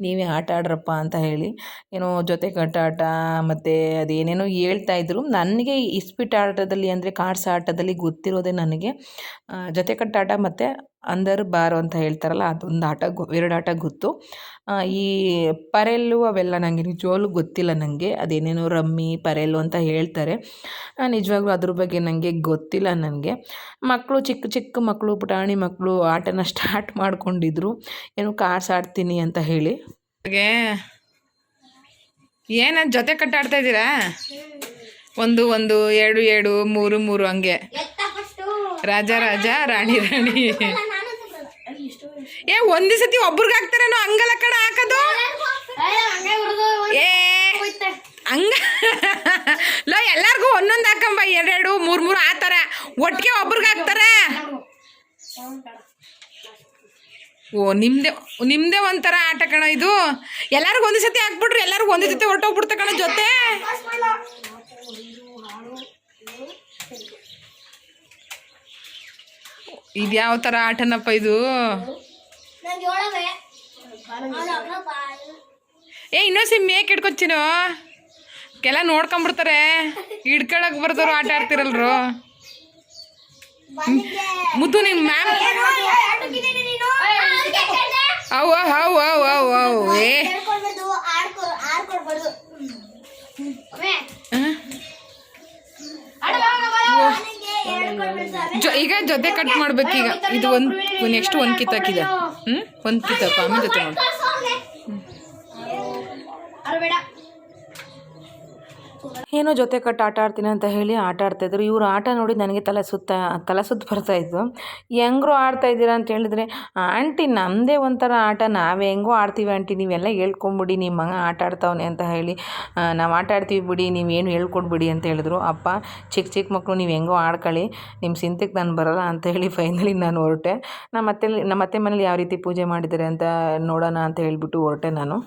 ನೀವೇ ಆಟ ಆಡ್ರಪ್ಪ ಅಂತ ಹೇಳಿ, ಏನೋ ಜೊತೆ ಕಟ್ಟಾಟ ಮತ್ತು ಅದೇನೇನೋ ಹೇಳ್ತಾ ಇದ್ರು. ನನಗೆ ಇಸ್ಪಿಟ್ ಆಟದಲ್ಲಿ ಅಂದರೆ ಕಾರ್ಡ್ಸ್ ಆಟದಲ್ಲಿ ಗೊತ್ತಿರೋದೇ ನನಗೆ ಜೊತೆ ಕಟ್ಟಾಟ ಮತ್ತು ಅಂದರ್ ಬಾರು ಅಂತ ಹೇಳ್ತಾರಲ್ಲ, ಅದೊಂದು ಆಟ ಗೊ, ಎರಡು ಆಟ ಗೊತ್ತು. ಈ ಪರೆಲ್ಲು ಅವೆಲ್ಲ ನನಗೆ ನಿಜವಾಗ್ಲೂ ಗೊತ್ತಿಲ್ಲ ನನಗೆ ಅದೇನೇನೋ ರಮ್ಮಿ, ಪರೆಲ್ಲು ಅಂತ ಹೇಳ್ತಾರೆ. ನಿಜವಾಗ್ಲೂ ಅದ್ರ ಬಗ್ಗೆ ನನಗೆ ಗೊತ್ತಿಲ್ಲ ನನಗೆ ಮಕ್ಕಳು ಚಿಕ್ಕ ಚಿಕ್ಕ ಮಕ್ಕಳು ಪುಟಾಣಿ ಮಕ್ಕಳು ಆಟನ ಸ್ಟಾರ್ಟ್ ಮಾಡ್ಕೊಂಡಿದ್ರು. ಏನು ಕಾರ್ಡ್ಸ್ ಆಡ್ತೀನಿ ಅಂತ ಹೇಳಿ. ಏನ ಜೊತೆ ಕಟ್ಟಾಡ್ತಾ ಇದ್ದೀರಾ? ಒಂದು ಒಂದು, ಎರಡು ಎರಡು, ಮೂರು ಮೂರು ಹಂಗೆ. ರಾಜ ರಾಜ, ರಾಣಿ ರಾಣಿ. ಏ, ಒಂದೇ ಸತಿ ಒಬ್ರಿಗೆ ಹಾಕ್ತಾರೇನೋ ಹಂಗಲ್ಲ ಕಣ ಹಾಕೋದು? ಏ ಹಂಗ *laughs* ಲೋ, ಎಲ್ಲಾರ್ಗು ಒಂದೊಂದು ಹಾಕಂಬ. ಎರಡು ಮೂರ್, ಮೂರು, ಆ ಒಟ್ಟಿಗೆ ಒಬ್ರಿಗೆ ಹಾಕ್ತಾರೆ. ಓ ನಿಮ್ದೆ ನಿಮ್ಮದೇ ಒಂಥರ ಆಟ ಕಣ ಇದು. ಎಲ್ಲರಿಗೂ ಒಂದೇ ಸತಿ ಹಾಕ್ಬಿಟ್ರಿ ಎಲ್ಲರಿಗೂ ಒಂದೇ ಜೊತೆ ಹೊರಟೋಗ್ಬಿಡ್ತ ಕಣ ಜೊತೆ. ಇದ್ಯಾವ ಥರ ಆಟನಪ್ಪ ಇದು? ಏ ಇನ್ನೊಂದ್ಸಿ ಮೇಕ್ ಇಟ್ಕೊಚ್ಚಿನು ಕೆಲ ನೋಡ್ಕೊಂಬಿಡ್ತಾರೆ. ಹಿಡ್ಕೊಳಕ್ ಬರ್ತಾರ ಆಟ ಆಡ್ತಿರಲ್ರು. ಮುದ್ದು ನಿಮ್ ಮ್ಯಾಮ್ ಅವ್ ಅವ್ ಅವ್ ಅವ್ ಅವ್. ಏ. ಜೊ- ಈಗ ಜೊತೆ ಕಟ್ ಮಾಡ್ಬೇಕೀಗ. ಇದು ಒಂದು ನೆಕ್ಸ್ಟ್ ಒಂದ್ ಕಿತ್ತಾಕಿದೆ ಹ್ಮ್? ಒಂದ್ ಕಿತ್ತಾಕು ಆಮೇಲೆ ಜೊತೆ ಮಾಡು ಏನೋ ಜೊತೆ ಕಟ್ಟು ಆಟ ಆಡ್ತೀನಿ ಅಂತ ಹೇಳಿ ಆಟ ಆಡ್ತಾಯಿದ್ರು ಇವ್ರು ಆಟ ನೋಡಿ ನನಗೆ ತಲೆ ಸುತ್ತ ತಲೆ ಸುತ್ತ ಬರ್ತಾಯಿತ್ತು ಹೆಂಗ್ರು ಆಡ್ತಾ ಇದ್ದೀರಾ ಅಂತ ಹೇಳಿದ್ರೆ, ಆಂಟಿ ನಮ್ಮದೇ ಒಂಥರ ಆಟ. ನಾವೇ ಹೆಂಗೋ ಆಡ್ತೀವಿ ಆಂಟಿ. ನೀವೆಲ್ಲ ಹೇಳ್ಕೊಂಬಿಡಿ. ನಿಮ್ಮ ಮಗ ಆಟ ಆಡ್ತಾವನೆ ಅಂತ ಹೇಳಿ ನಾವು ಆಟ ಆಡ್ತೀವಿ ಬಿಡಿ. ನೀವೇನು ಹೇಳ್ಕೊಡ್ಬಿಡಿ ಅಂತ ಹೇಳಿದ್ರು. ಅಪ್ಪ ಚಿಕ್ಕ ಚಿಕ್ಕ ಮಕ್ಕಳು ನೀವು ಹೆಂಗೋ ಆಡ್ಕೊಳ್ಳಿ. ನಿಮ್ಮ ಸಿಂತಕ್ಕೆ ನಾನು ಬರಲ್ಲ ಅಂತ ಹೇಳಿ ಫೈನಲಿ ನಾನು ಹೊರಟೆ. ನಮ್ಮ ಅತ್ತೆ ನಮ್ಮ ಅತ್ತೆ ಮನೇಲಿ ಯಾವ ರೀತಿ ಪೂಜೆ ಮಾಡಿದ್ದಾರೆ ಅಂತ ನೋಡೋಣ ಅಂತ ಹೇಳಿಬಿಟ್ಟು ಹೊರಟೆ ನಾನು.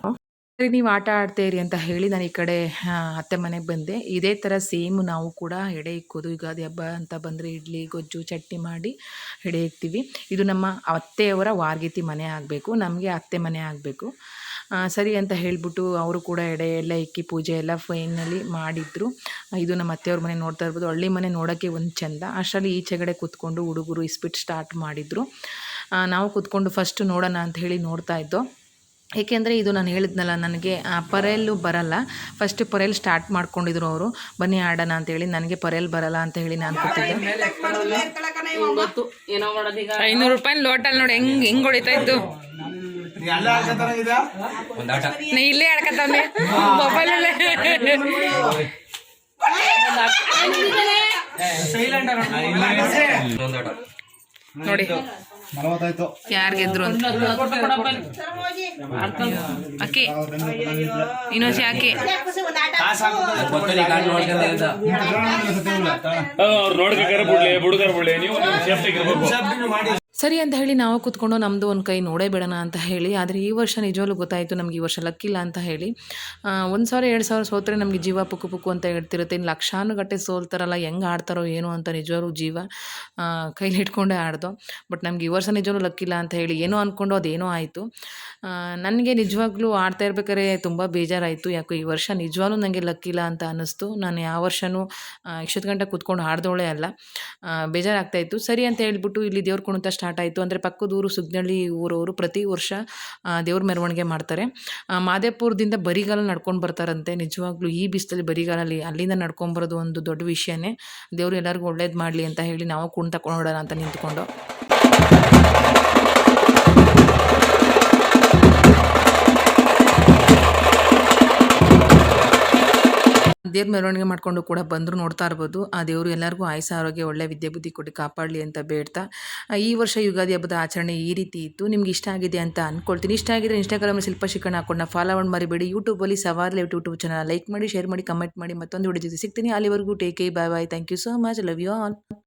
ಸರಿ, ನೀವು ಆಟ ಆಡ್ತಾ ಇರಿ ಅಂತ ಹೇಳಿ ನಾನು ಈ ಕಡೆ ಅತ್ತೆ ಮನೆಗೆ ಬಂದೆ. ಇದೇ ಥರ ಸೇಮ್ ನಾವು ಕೂಡ ಎಡೆ ಇಕ್ಕೋದು. ಯುಗಾದಿ ಹಬ್ಬ ಅಂತ ಬಂದರೆ ಇಡ್ಲಿ, ಗೊಜ್ಜು, ಚಟ್ನಿ ಮಾಡಿ ಎಡೆ ಇಕ್ತೀವಿ. ಇದು ನಮ್ಮ ಅತ್ತೆಯವರ ವಾರ್ಗಿತಿ ಮನೆ ಆಗಬೇಕು. ನಮಗೆ ಅತ್ತೆ ಮನೆ ಆಗಬೇಕು. ಸರಿ ಅಂತ ಹೇಳಿಬಿಟ್ಟು ಅವರು ಕೂಡ ಎಡೆ ಎಲ್ಲ ಇಕ್ಕಿ ಪೂಜೆ ಎಲ್ಲ ಫೈನಲಿ ಮಾಡಿದ್ರು. ಇದು ನಮ್ಮ ಅತ್ತೆಯವ್ರ ಮನೆ ನೋಡ್ತಾ ಇರ್ಬೋದು. ಹಳ್ಳಿ ಮನೆ ನೋಡೋಕ್ಕೆ ಒಂದು ಚಂದ. ಅಷ್ಟರಲ್ಲಿ ಈಚೆಗಡೆ ಕೂತ್ಕೊಂಡು ಹುಡುಗರು ಇಸ್ಪಿಟ್ ಸ್ಟಾರ್ಟ್ ಮಾಡಿದರು. ನಾವು ಕೂತ್ಕೊಂಡು ಫಸ್ಟ್ ನೋಡೋಣ ಅಂತ ಹೇಳಿ ನೋಡ್ತಾ ಇದ್ದೋ. ಏಕೆಂದರೆ ಇದು ನಾನು ಹೇಳಿದ್ನಲ್ಲ ನನಗೆ ಪರೇಲು ಬರಲ್ಲ. ಫಸ್ಟ್ ಪೊರೆಯಲ್ಲಿ ಸ್ಟಾರ್ಟ್ ಮಾಡ್ಕೊಂಡಿದ್ರು ಅವರು. ಬನ್ನಿ ಆಡೋಣ ಅಂತೇಳಿ ನನಗೆ ಪೊರೆಯಲ್ಲಿ ಬರಲ್ಲ ಅಂತ ಹೇಳಿ ನಾನು ಕೊಟ್ಟಿದ್ದೆ ಐನೂರು ರೂಪಾಯಿ ಲೋಟಲ್ ನೋಡಿ ಹೆಂಗ್ ಹೆಂಗ್ ಹೊಡಿತಾ ಇತ್ತು ಇಲ್ಲೇ ಆಡ್ಕತಾನೆ ಮೊಬೈಲಲ್ಲೇ ನೋಡಿ. ಯಾರು ಗೆದ್ರು ಅಂತ. ಅಕ್ಕಿ. ನೋಡ್ಕೊಂತ ಇದ್ದ. ಅವ್ರು ನೋಡ್ಬೇಕಾದ್ರೆ ಬಿಡ್ಲಿ ಹುಡುಗರು ಬಿಡ್ಲಿ ನೀವು ಸೇಫ್ಟಿಗೆ ಇರ್ಬೇಕು. ಸರಿ ಅಂತ ಹೇಳಿ ನಾವು ಕೂತ್ಕೊಂಡು ನಮ್ಮದು ಒಂದು ಕೈ ನೋಡೇ ಬಿಡೋಣ ಅಂತ ಹೇಳಿ, ಆದರೆ ಈ ವರ್ಷ ನಿಜವಾಗ್ಲೂ ಗೊತ್ತಾಯಿತು ನಮ್ಗೆ ಈ ವರ್ಷ ಲಕ್ಕಿಲ್ಲ ಅಂತ ಹೇಳಿ. ಒಂದು ಸಾವಿರ, ಎರಡು ಸಾವಿರ ಸೋತ್ರೆ ನಮಗೆ ಜೀವ ಪುಕ್ಕು ಪುಕ್ಕು ಅಂತ ಹೇಳ್ತಿರುತ್ತೆ. ಇನ್ನು ಲಕ್ಷಾನುಗಟ್ಟೆ ಸೋಲ್ತಾರಲ್ಲ, ಹೆಂಗೆ ಆಡ್ತಾರೋ ಏನೋ ಅಂತ ನಿಜವಾಗ್ಲೂ ಜೀವ ಕೈಲಿ ಇಟ್ಕೊಂಡೇ ಆಡ್ದೋ. ಬಟ್ ನಮ್ಗೆ ಈ ವರ್ಷ ನಿಜವಾಗ್ಲೂ ಲಕ್ಕಿಲ್ಲ ಅಂತ ಹೇಳಿ ಏನೋ ಅಂದ್ಕೊಂಡು ಅದೇನೋ ಆಯಿತು. ನನಗೆ ನಿಜವಾಗ್ಲೂ ಆಡ್ತಾ ಇರ್ಬೇಕಾದ್ರೆ ತುಂಬ ಬೇಜಾರಾಯಿತು. ಯಾಕೋ ಈ ವರ್ಷ ನಿಜವಾಗ್ಲೂ ನನಗೆ ಲಕ್ಕಿಲ್ಲ ಅಂತ ಅನ್ನಿಸ್ತು. ನಾನು ಯಾವ ವರ್ಷವೂ ಇಷ್ಟೊತ್ತು ಗಂಟೆ ಕೂತ್ಕೊಂಡು ಆಡ್ದೋಳೆ ಅಲ್ಲ. ಬೇಜಾರಾಗ್ತಾಯಿತ್ತು ಸರಿ ಅಂತ ಹೇಳ್ಬಿಟ್ಟು ಇಲ್ಲಿ ದೇವ್ರ ಕುಣಿತ ಆಯಿತು. ಅಂದರೆ ಪಕ್ಕದೂರು ಸುಗ್ನಳ್ಳಿ ಊರವರು ಪ್ರತಿ ವರ್ಷ ದೇವ್ರ ಮೆರವಣಿಗೆ ಮಾಡ್ತಾರೆ. ಮಾದೇಪುರದಿಂದ ಬರಿಗಾಲ ನಡ್ಕೊಂಡು ಬರ್ತಾರಂತೆ. ನಿಜವಾಗ್ಲೂ ಈ ಬಿಸಿಲಲ್ಲಿ ಬರಿಗಾಲಲ್ಲಿ ಅಲ್ಲಿಂದ ನಡ್ಕೊಂಬರೋದು ಒಂದು ದೊಡ್ಡ ವಿಷಯನೇ. ದೇವರು ಎಲ್ಲರಿಗೂ ಒಳ್ಳೇದು ಮಾಡಲಿ ಅಂತ ಹೇಳಿ ನಾವು ಕುಣಿತ ನೋಡೋಣ ಅಂತ ನಿಂತ್ಕೊಂಡು. ದೇವ್ರ ಮೆರವಣಿಗೆ ಮಾಡ್ಕೊಂಡು ಕೂಡ ಬಂದರು ನೋಡ್ತಾ ಇರ್ಬೋದು. ಆ ದೇವರು ಎಲ್ಲರಿಗೂ ಆಯುಸ ಆರೋಗ್ಯ, ಒಳ್ಳೆ ವಿದ್ಯೆ, ಬುದ್ಧಿ ಕೊಟ್ಟು ಕಾಪಾಡಲಿ ಅಂತ ಬೇಡ್ತಾ. ಈ ವರ್ಷ ಯುಗಾದಿ ಹಬ್ಬದ ಆಚರಣೆ ಈ ರೀತಿ ಇತ್ತು. ನಿಮ್ಗೆ ಇಷ್ಟ ಆಗಿದೆ ಅಂತ ಅಂದ್ಕೊಳ್ತೀನಿ ಇಷ್ಟ ಆಗಿದ್ರೆ ಇನ್ಸ್ಟಾಗ್ರಾಮಲ್ಲಿ ಶಿಲ್ಪ ಶಿಕ್ಷಣ ಹಾಕೊಂಡು ಫಾಲೋ ಮಾಡಿ ಮರಿಬೇಡಿ. ಯೂಟ್ಯೂಬಲ್ಲಿ Savar live YouTube channel like ಮಾಡಿ ಶೇರ್ ಮಾಡಿ ಕಮೆಂಟ್ ಮಾಡಿ ಮತ್ತೊಂದು ವಿಡಿಯೋ ಜೊತೆ ಸಿಗ್ತೀನಿ. ಅಲ್ಲಿವರೆಗೂ take bye bye thank you so much love you all